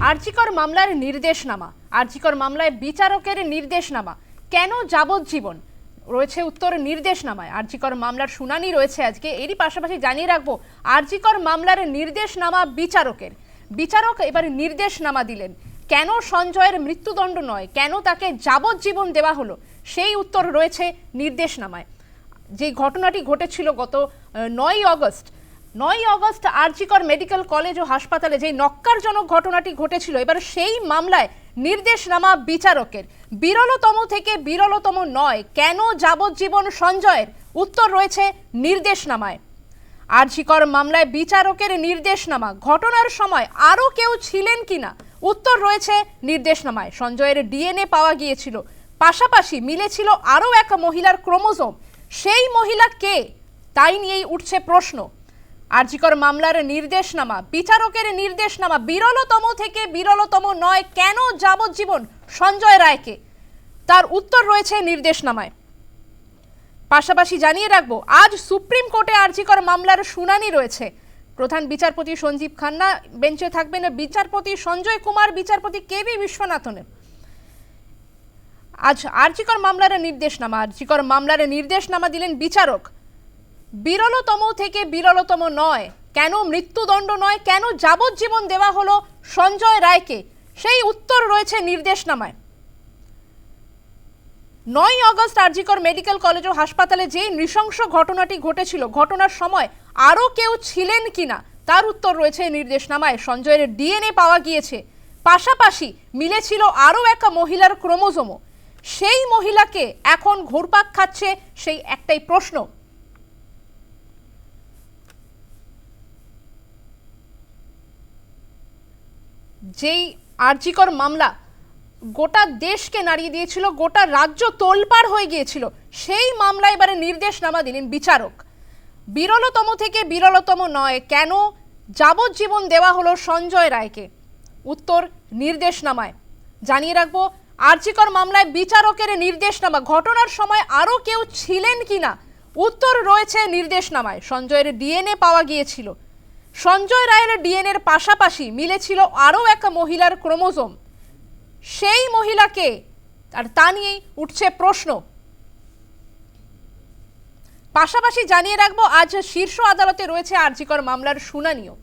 আরজিকর মামলার নির্দেশনামা। আরজিকর মামলায় বিচারকের নির্দেশনামা। কেন যাবজ্জীবন? রয়েছে উত্তর নির্দেশনামায়। আরজিকর মামলার শুনানি রয়েছে আজকে। এরই পাশাপাশি জানিয়ে রাখব, আরজিকর মামলার নির্দেশনামা বিচারকের। বিচারক এবার নির্দেশনামা দিলেন। কেন সঞ্জয়ের মৃত্যুদণ্ড নয়? কেন তাকে যাবজ্জীবন দেওয়া হলো? সেই উত্তর রয়েছে নির্দেশনামায়। যে ঘটনাটি ঘটেছিল গত নয় আগস্ট নয় আগস্ট আরজিকর মেডিকেল কলেজ ও হাসপাতালে যে নক্কারজনক ঘটনাটি ঘটেছিল, এবার সেই মামলায় নির্দেশনামা বিচারকের। বিরলতম থেকে বিরলতম নয়, কেন যাবজ্জীবন সঞ্জয়ের? উত্তর রয়েছে নির্দেশনামায়। আরজিকর মামলায় বিচারকের নির্দেশনামা, ঘটনার সময় আরও কেউ ছিলেন কিনা? উত্তর রয়েছে নির্দেশনামায়। সঞ্জয়ের ডিএনএ পাওয়া গিয়েছিল। পাশাপাশি মিলেছিল আরও এক মহিলার ক্রোমোজোম। সেই মহিলা কে? তাই নিয়েই উঠছে প্রশ্ন। আরজিকর মামলার নির্দেশনামা, বিচারকের নির্দেশনামা বিরলতম থেকে বিরলতম নয়, কেন যাবজ্জীবন সঞ্জয় রায়কে? তার উত্তর রয়েছে নির্দেশনামায়। পাশাপাশি জানিয়ে রাখব, আজ সুপ্রিম কোর্টে আরজিকর মামলার শুনানি রয়েছে। প্রধান বিচারপতি সঞ্জীব খান্না বেঞ্চে থাকবেন বিচারপতি সঞ্জয় কুমার, বিচারপতি কে বি বিশ্বনাথনের আজ আরজিকর মামলার নির্দেশনামা, আরজিকর মামলার নির্দেশনামা দিলেন বিচারক। বিরলতম থেকে বিরলতম নয়। কেন মৃত্যুদণ্ড নয়? কেন যাবজ্জীবন দেওয়া হলো সঞ্জয় রায়কে? সেই উত্তর রয়েছে নির্দেশনামায়। নয় অগস্ট আরজিকর মেডিকেল কলেজ ও হাসপাতালে যে নৃশংস ঘটনাটি ঘটেছিল, ঘটনার সময় আরও কেউ ছিলেন কিনা, তার উত্তর রয়েছে নির্দেশনামায়। সঞ্জয়ের ডিএনএ পাওয়া গিয়েছে। পাশাপাশি মিলেছিল আরও এক মহিলার ক্রোমোজোমো সেই মহিলাকে এখন ঘুরপাক খাচ্ছে সেই একটাই প্রশ্ন। যেই আরজিকর মামলা গোটা দেশকে নাড়িয়ে দিয়েছিল, গোটা রাজ্য তোলপাড় হয়ে গিয়েছিল, সেই মামলা এবারে নির্দেশনামা দিলেন বিচারক। বিরলতম থেকে বিরলতম নয়, কেন যাবজ্জীবন দেওয়া হলো সঞ্জয় রায়কে? উত্তর, নির্দেশনামায়। জানিয়ে রাখব আরজিকর মামলায় বিচারকের নির্দেশনামা, ঘটনার সময় আরও কেউ ছিলেন কিনা? উত্তর রয়েছে নির্দেশনামায়, সঞ্জয়ের ডিএনএ পাওয়া গিয়েছিল। সঞ্জয় রায়ের ডিএনএর পাশাপাশি মিলেছিল আরও এক মহিলার ক্রোমোজোম। সেই মহিলাকে আর তা নিয়েই উঠছে প্রশ্ন। পাশাপাশি জানিয়ে রাখব, আজ শীর্ষ আদালতে রয়েছে আরজিকর মামলার শুনানিও।